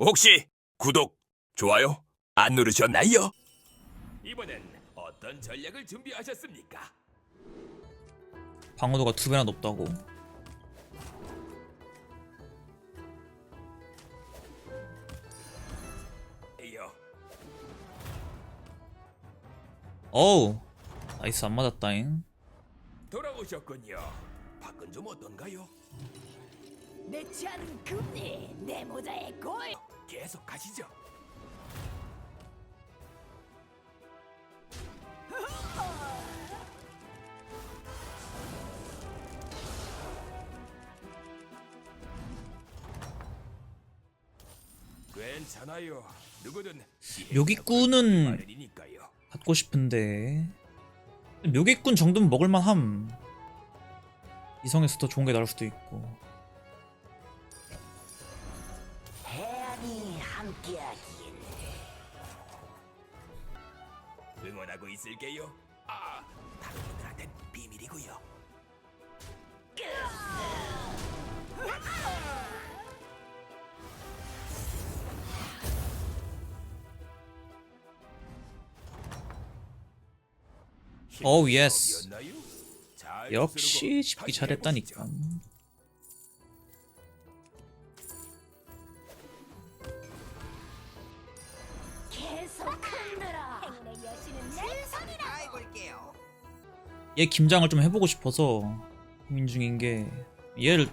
혹시 구독, 좋아요 안 누르셨나요? 이번엔 어떤 전략을 준비하셨습니까? 방어도가 두 배나 높다고. 에요. 어우, 나이스 안 맞았다잉. 돌아오셨군요. 밖은 좀 어떤가요? 내지 않은 금리 내 모자의 골 계속 가시죠. 괜찮아요. 누구든 묘기꾼은. 갖고 싶은데 묘기꾼 정도면 먹을만함. 이성에서 더 좋은 게 나올 수도 있고. 있을게요. 아, 다른 분들한텐 비밀이고요. 어우, 예스. 였나요? 잘 역시 집기 잘했다니까. 얘 김장을 좀 해보고 싶어서 고민 중인 게 얘를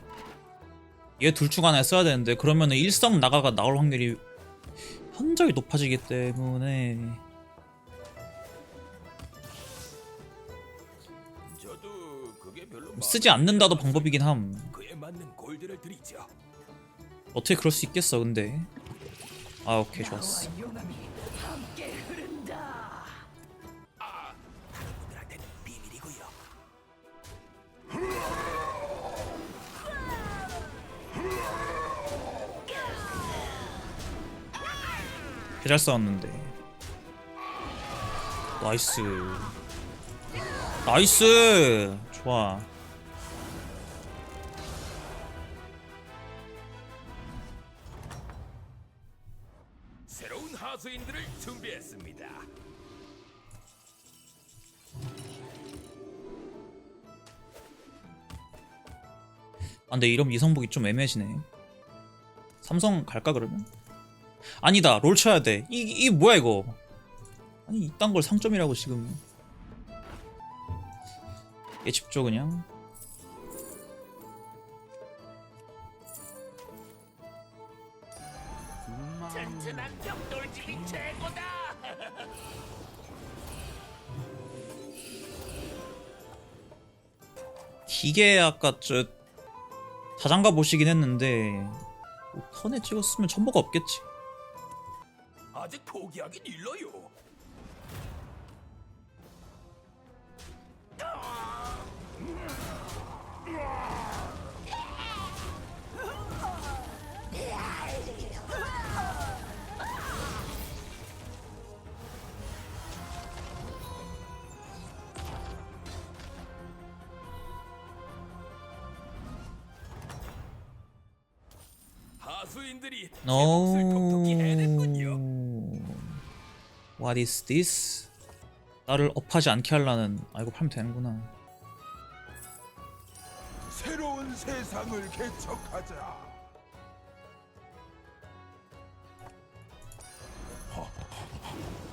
얘 둘 중 하나에 써야 되는데 그러면은 일성 나가가 나올 확률이 현저히 높아지기 때문에 저도 그게 별로 쓰지 않는다도 방법이긴 함. 그에 맞는 골드를 드리죠. 어떻게 그럴 수 있겠어 근데 아 오케이 좋았어 개잘 싸웠는데. 나이스. 나이스! 좋아. 새로운 하수인들을 준비했습니다. 아 근데 이러면 이성복이 좀 애매해지네. 삼성 갈까 그러면? 아니다 롤 쳐야 돼 이 이 뭐야 이거? 아니 이딴 걸 상점이라고 지금. 얘 집죠 그냥? 튼튼한 벽돌집이 최고다. 기계 아까 저 자장가 보시긴 했는데 뭐 턴에 찍었으면 첨보가 없겠지 아직 포기하긴 일러요. 하수인들이 제 몫을 톡톡히 해냈군요. 오 What is this? 나를 업하지 않게 하려는 아 이거 팔면 되는구나 새로운 세상을 개척하자.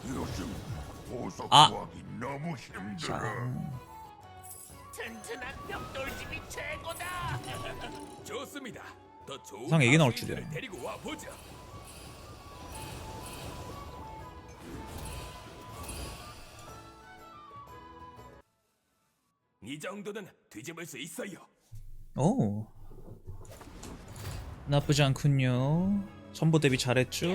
요즘 보석 아. 구하기 너무 힘들어. 튼튼한 벽돌집이 최고다. 좋습니다. 더 좋은 이상 얘기 나올 줄이야. 데리고 와 보자. 이 정도는 뒤집을 수 있어요. 오. 나쁘지 않군요. 첨보 대비 잘했죠?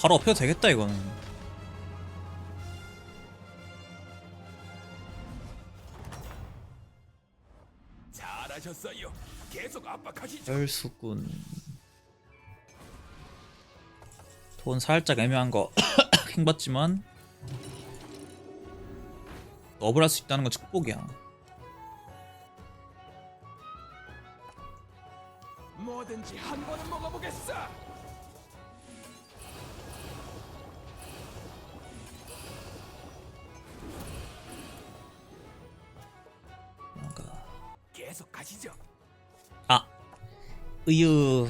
바로 업해도 되겠다 이거는 잘하셨어요. 계속 압박하시죠. 혈수군 돈 살짝 애매한 거 행받지만 업을 할수 있다는 건 축복이야. 으유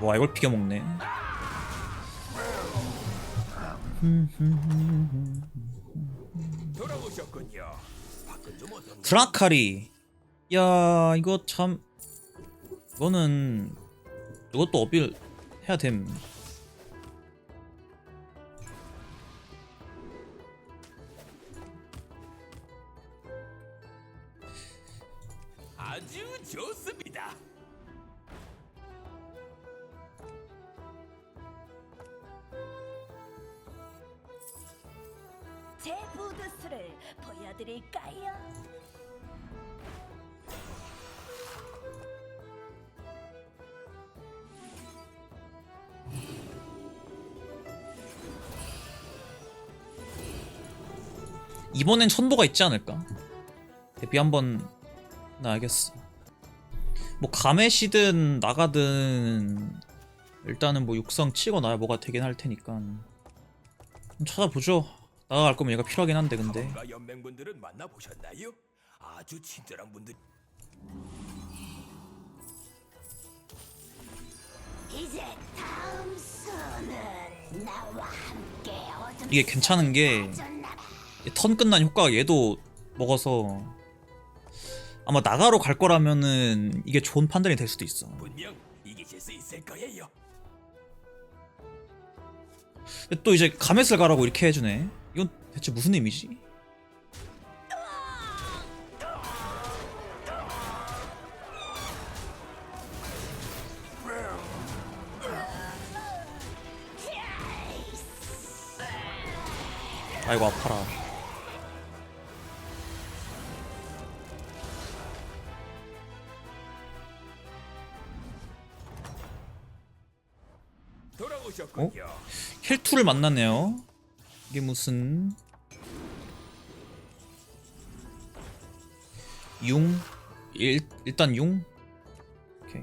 와 이걸 비겨 먹네. 돌아오셨군요. 드라카리. 야 이거 참 이거는 이것도 어필 해야 됨. 보여드릴까요? 이번엔 천도가 있지 않을까? 데뷔 한번 나야겠어. 뭐 가메시든 나가든 일단은 뭐 육성 치고 나야 뭐가 되긴 할 테니까 좀 찾아보죠. 나갈 거면 얘가 필요하긴 한데 근데 연맹분들은 만나보셨나요? 아주 친절한 분들. 이제 다음 수는 나와 함께 어둠 이게 괜찮은 게턴 끝난 효과가 얘도 먹어서 아마 나가로 갈 거라면은 이게 좋은 판단이 될 수도 있어. 분명 이기실 수 있을 거예요. 근데 또 이제 가메스를 가라고 이렇게 해주네. 이건 대체 무슨 의미지? 아이고 아파라. 돌아오셨군요. 켈투를 만났네요. 이게 무슨? 융? 일, 일단 융? 오케이.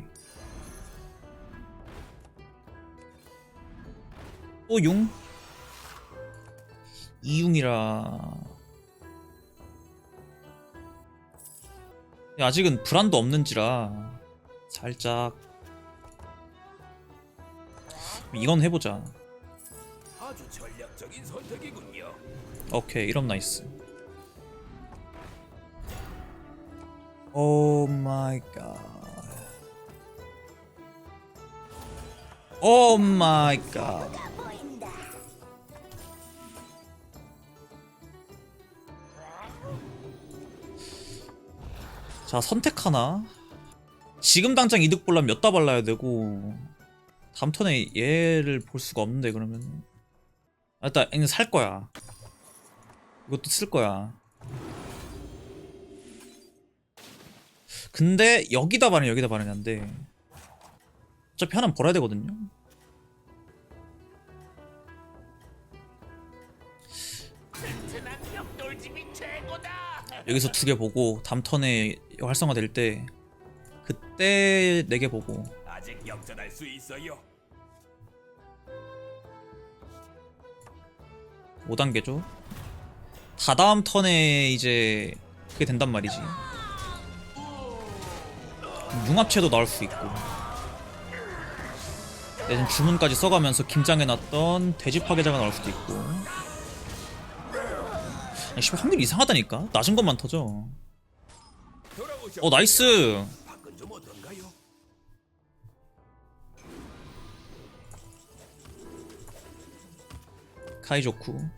또 융? 이융이라. 아직은 불안도 없는지라. 살짝. 이건 해보자 전략적인 선택이군요. 오케이 이럼 나이스 오 마이 갓. 오 마이 갓. 자, 선택하나? 지금 당장 이득 보려면 몇다 발라야 되고 다음 턴에 얘를 볼 수가 없는데 그러면 아, 일단 얘는 살 거야. 이것도 쓸 거야. 근데 여기다 바르냐 여기다 바르냐인데 어차피 하나는 벌어야 되거든요. 여기서 두 개 보고 다음 턴에 활성화 될 때 그때 네 개 보고 아직 역전할 수 있어요. 5단계죠. 다다음 턴에 이제 그게 된단 말이지. 융합체도 나올 수 있고. 내전 주문까지 써가면서 김장해놨던 돼지 파괴자가 나올 수도 있고. 아니, 씨발 확률 이상하다니까? 낮은 것만 터져. 어, 나이스! 카이조쿠.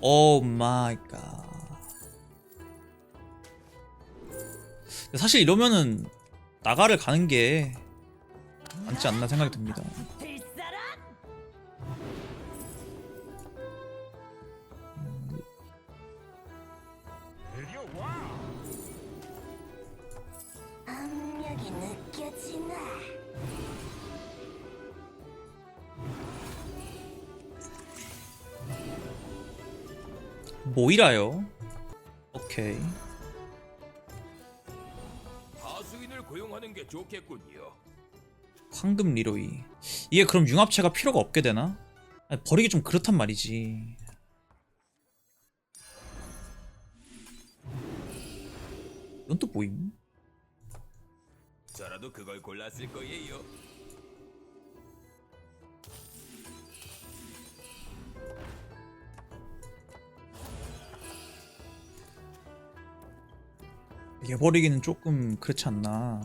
오 마이 갓. 사실 이러면은 나가를 가는 게 맞지 않나 생각이 듭니다. 모이라요. 오케이. 하수인을 고용하는 게 좋겠군요. 황금 리로이. 이게 그럼 융합체가 필요가 없게 되나? 아니, 버리기 좀 그렇단 말이지. 이건 또 뭐임? 저라도 그걸 골랐을 거예요. 이게 버리기는 조금 그렇지 않나?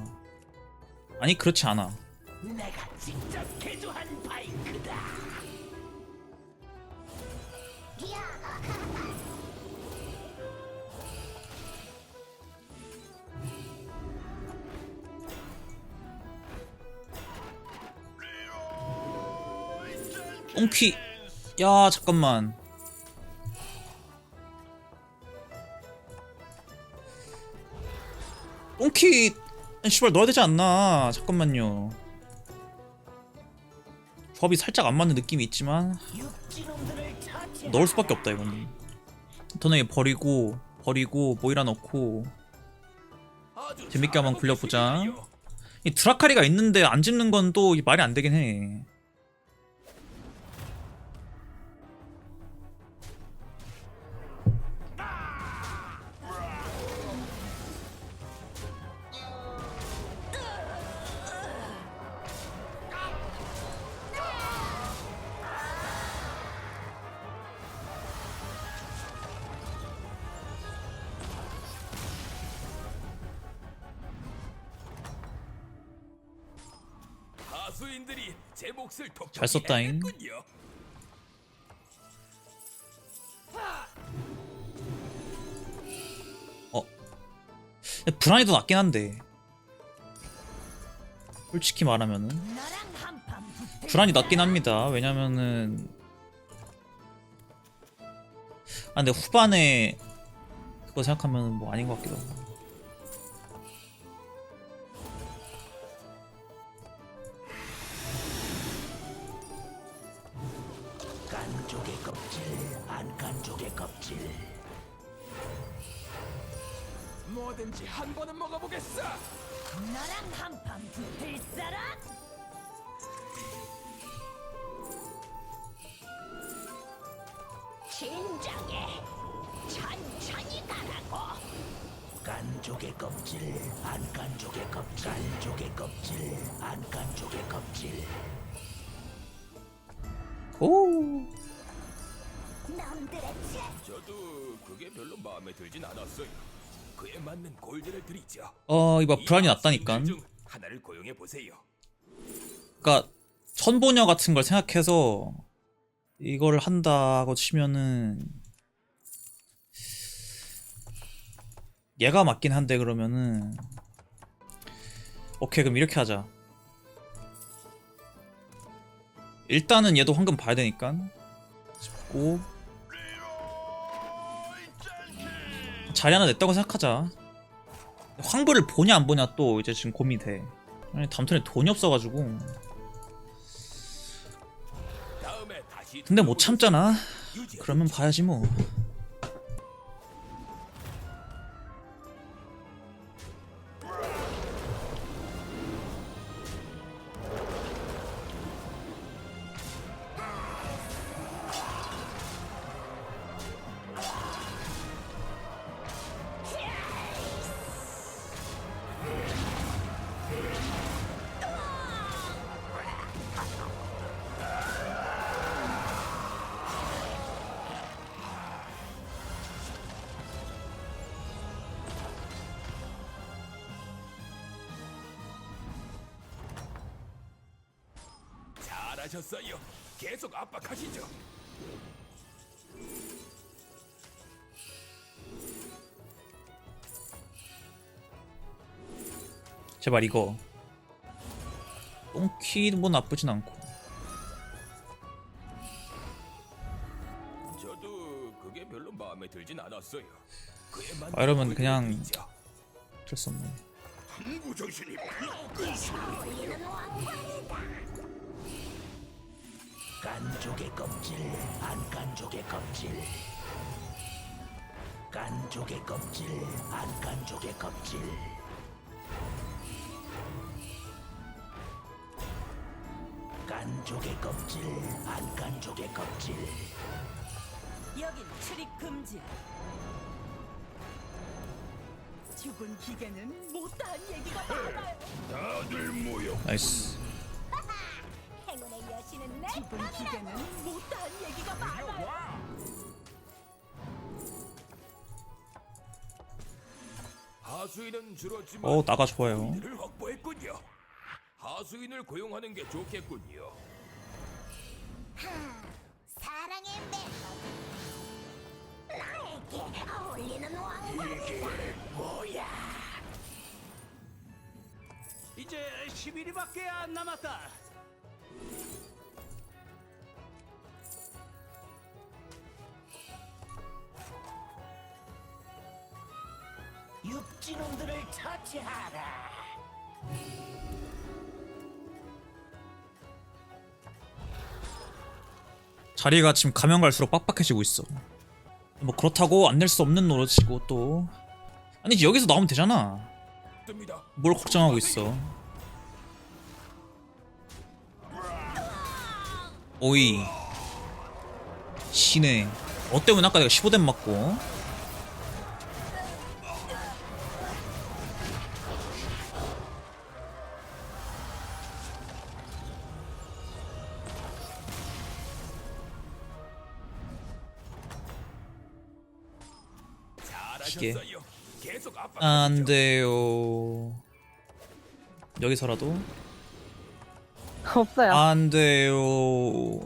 아니 그렇지 않아. 내가 직접 개조한 바이크다. 똥키. 야 잠깐만. 똥키. 씨발 넣어야 되지 않나? 잠깐만요. 조합이 살짝 안 맞는 느낌이 있지만. 넣을 수밖에 없다 이거는. 터너에 버리고 버리고 모이라 넣고 재밌게 한번 굴려보자. 이 드라카리가 있는데 안 집는 건 또 말이 안 되긴 해. 잘 썼다잉. 어. 불안이 더 낫긴 한데. 솔직히 말하면은 불안이 낫긴 합니다. 왜냐면은 아 근데 후반에 그거 생각하면 뭐 아닌 것 같기도 하고. 뭐든지 한 번은 먹어보겠어. 너랑 한판 붙을 사람? 진정해. 천천히 가라고. 간 쪽의 껍질, 안간 쪽의 껍질. 간 쪽의 껍질, 안간 쪽의 껍질. 오. 남들의 죄. 저도 그게 별로 마음에 들진 않았어요. 그에 맞는 골드를 드리죠. 어 이봐 불안이 났다니까. 하나를 고용해 보세요. 그러니까 천보녀 같은 걸 생각해서 이걸 한다고 치면은 얘가 맞긴 한데 그러면은 오케이 그럼 이렇게 하자. 일단은 얘도 황금 봐야 되니까. 15 자리 하나 냈다고 생각하자. 황불을 보냐 안 보냐 또 이제 지금 고민이 돼. 아니 다음 턴에 돈이 없어가지고. 근데 못 참잖아. 그러면 봐야지 뭐 하셨어요. 계속 압박하시죠. 제발 이거 똥키 뭐 나쁘진 않고 저도 그게 별로 마음에 들진 않았어요. 그에 아, 이러면 그냥-. 어쩔 수 없네 왕관이다. 깐족의 껍질 안깐족의 껍질 깐족의 껍질 안깐족의 껍질 깐족의 껍질 안깐족의 껍질 여긴 출입 금지야. 죽은 기계는 못다한 얘기가 많아요. 다들 모여 나이스 죽은 기계는 못다한 얘기가 많아요. 와 하수인은 줄었지만 어 나가 좋아요 골들을 확보했군요. 하수인을 고용하는 게 좋겠군요. 사랑의 멜로디. 나에게 어울리는 왕관이다. 이제 11일밖에 안 남았다. 처치하라. 자리가 지금 가면 갈수록 빡빡해지고 있어. 뭐 그렇다고 안 낼 수 없는 노릇이고 또. 아니지 여기서 나오면 되잖아. 뭘 걱정하고 있어? 오이. 신해 어 때문에 아까 내가 15댐 맞고 안 돼요 여기서라도 없어요. 안 돼요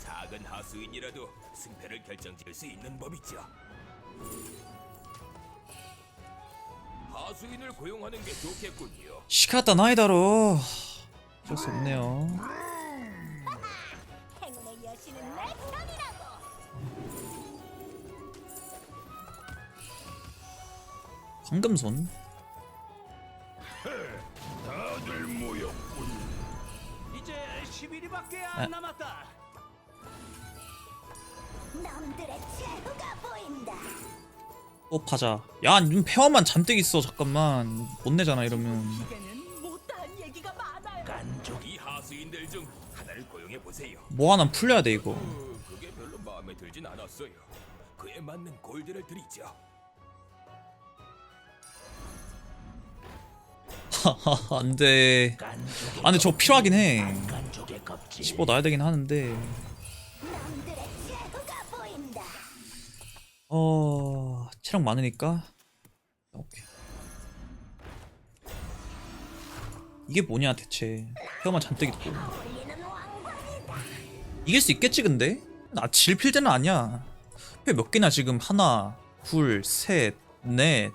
작은 하수인이라도 승패를 결정지을 수 있는 법이죠. 하수인을 고용하는 게 좋겠군요. 시카타 나이다로 어쩔 수 없네요 황금손 다들 모였군 이제 11일밖에 아. 안 남았다. 놈들의 최후가 보인다. 또 파자 야님 페어만 잔뜩 있어 잠깐만 못 내잖아 이러면 기계는 못다한 얘기가 많아요. 깐족 이 하수인들 중 하나를 고용해 보세요. 뭐 하나 풀려야 돼 이거 어, 그게 별로 마음에 들진 않았어요. 그에 맞는 골드를 드리죠. 안돼. 깐족의 아 근데 저 필요하긴 해. 15 나야 되긴 하는데. 어 체력 많으니까. 오케이. 이게 뭐냐 대체. 페어만 잔뜩 있고. 이길 수 있겠지 근데? 나 질필드는 아니야. 페몇 개나 지금? 하나 둘셋넷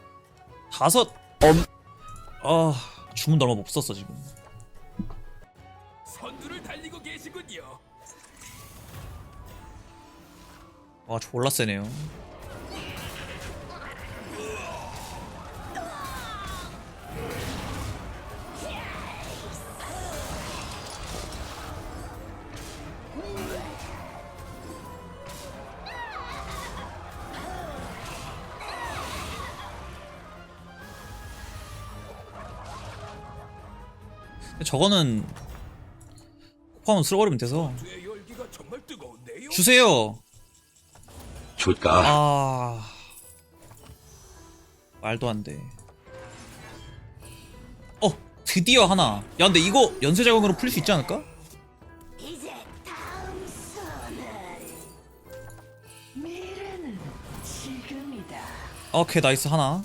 다섯. 엄... 아 주문도 얼마 못 썼어 지금 선두를 달리고 계시군요. 와 졸라 세네요 저거는 폭파하면 쓸어버리면 돼서. 주세요 줄까 아 말도 안 돼. 어 드디어 하나. 야 근데 이거 연쇄 작용으로 풀릴 수 있지 않을까? 이제 다음 선을 미래는 지금이다. 오케이 나이스 하나.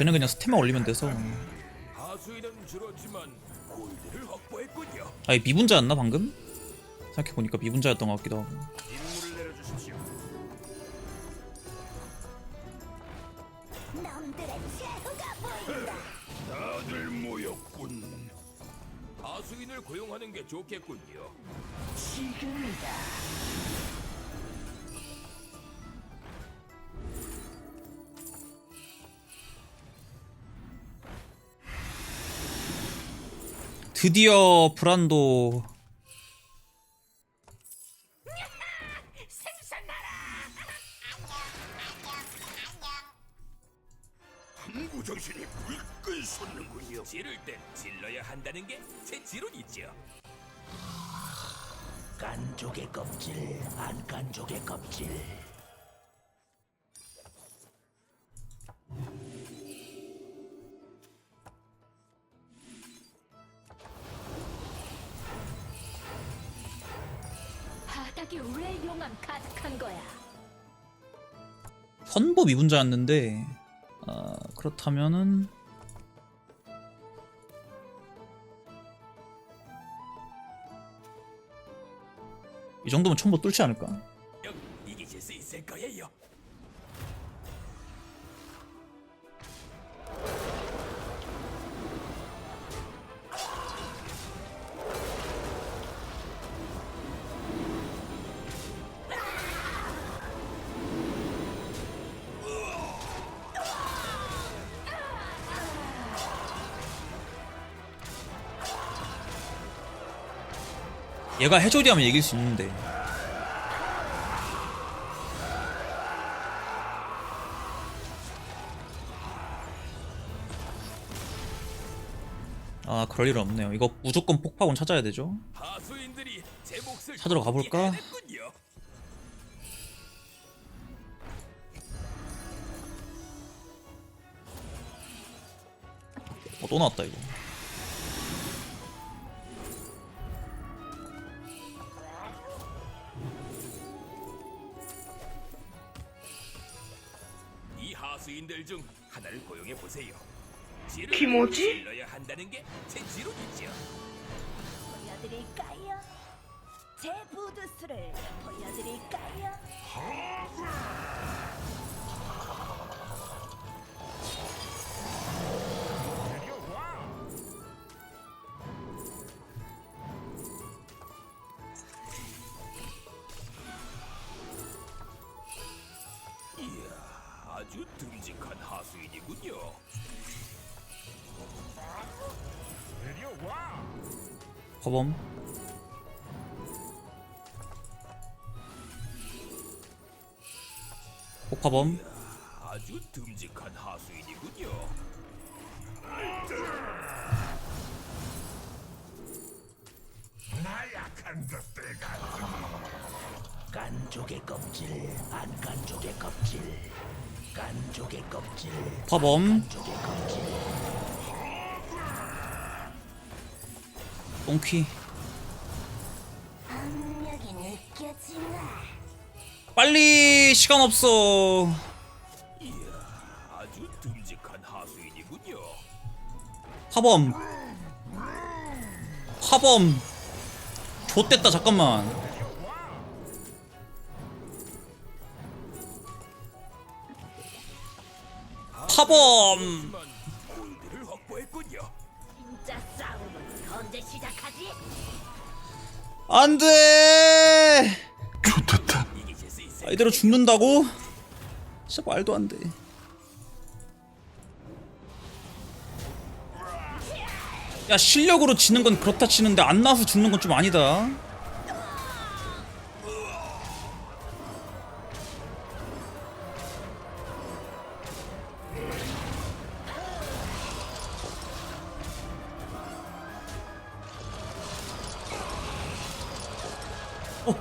쟤는 그냥 스태만 올리면 돼서. 아니 미분자였나 방금? 생각해보니까 미분자였던 것 같기도 하고 모였군. 고용하는 게 좋겠군요. 지금이다. 드디어 브란도 정신이 불끈 솟는군요. 지를 땐 질러야 한다는 게 제 지론이죠. 깐족의 껍질, 안 깐족의 껍질. 미분자였는데 아, 그렇다면은 이 정도면 총보 뚫지 않을까? 얘가 해조리 하면 이길 수 있는데. 아 그럴 일 없네요. 이거 무조건 폭파곤 찾아야 되죠? 찾으러 가볼까? 어, 또 나왔다 이거 고용해 보세요. 김오지? 질러야 한다는 게제 지론이죠. 보여드릴까요? 제 부두수를 보여드릴까요? 허범 폭파범 아주 듬직한 하수인이군요. 나약한 것들 깐족의 껍질, 안 깐족의 껍질. 깐족의 껍질, 파범 족의 껍질. 똥퀴? 빨리 시간 없어. 파범. 파범. 좆됐다 잠깐만. 파범 안돼. 이기실 수 있을 아, 이대로 죽는다고? 진짜 말도 안 돼 야 실력으로 지는 건 그렇다 치는데 안 나와서 죽는 건 좀 아니다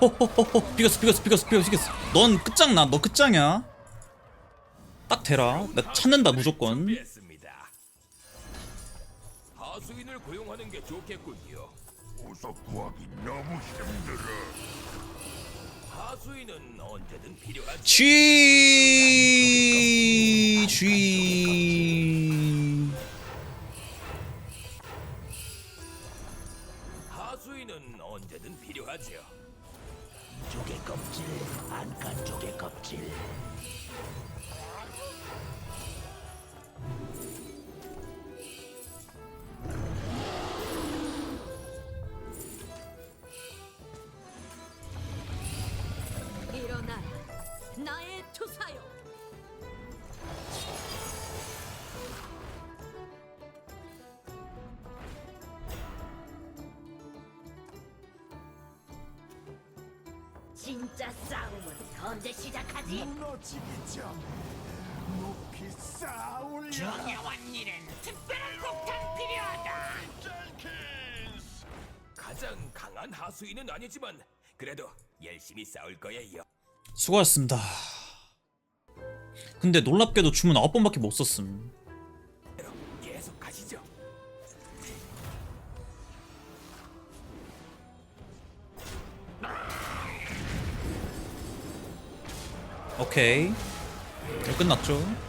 호호호호호 비겼어 비겼어 비겼어 비겼어 비겼어 넌 끝장나 너 끝장이야 딱 대라 나 찾는다 무조건. 하수인을 고용하는 게 좋겠군요. 보석 구하기 너무 힘들어. 하수인은 언제든 필요하죠. G G 하수인은 언제든 필요하지 요. 쪽의 껍질 안간 쪽의 껍질 가장 강한 하수인은 아니지만 그래도 열심히 싸울 거예요. 수고하셨습니다. 근데 놀랍게도 주문 9번밖에 못 썼음. 계속 가시죠. 오케이. 네, 끝났죠.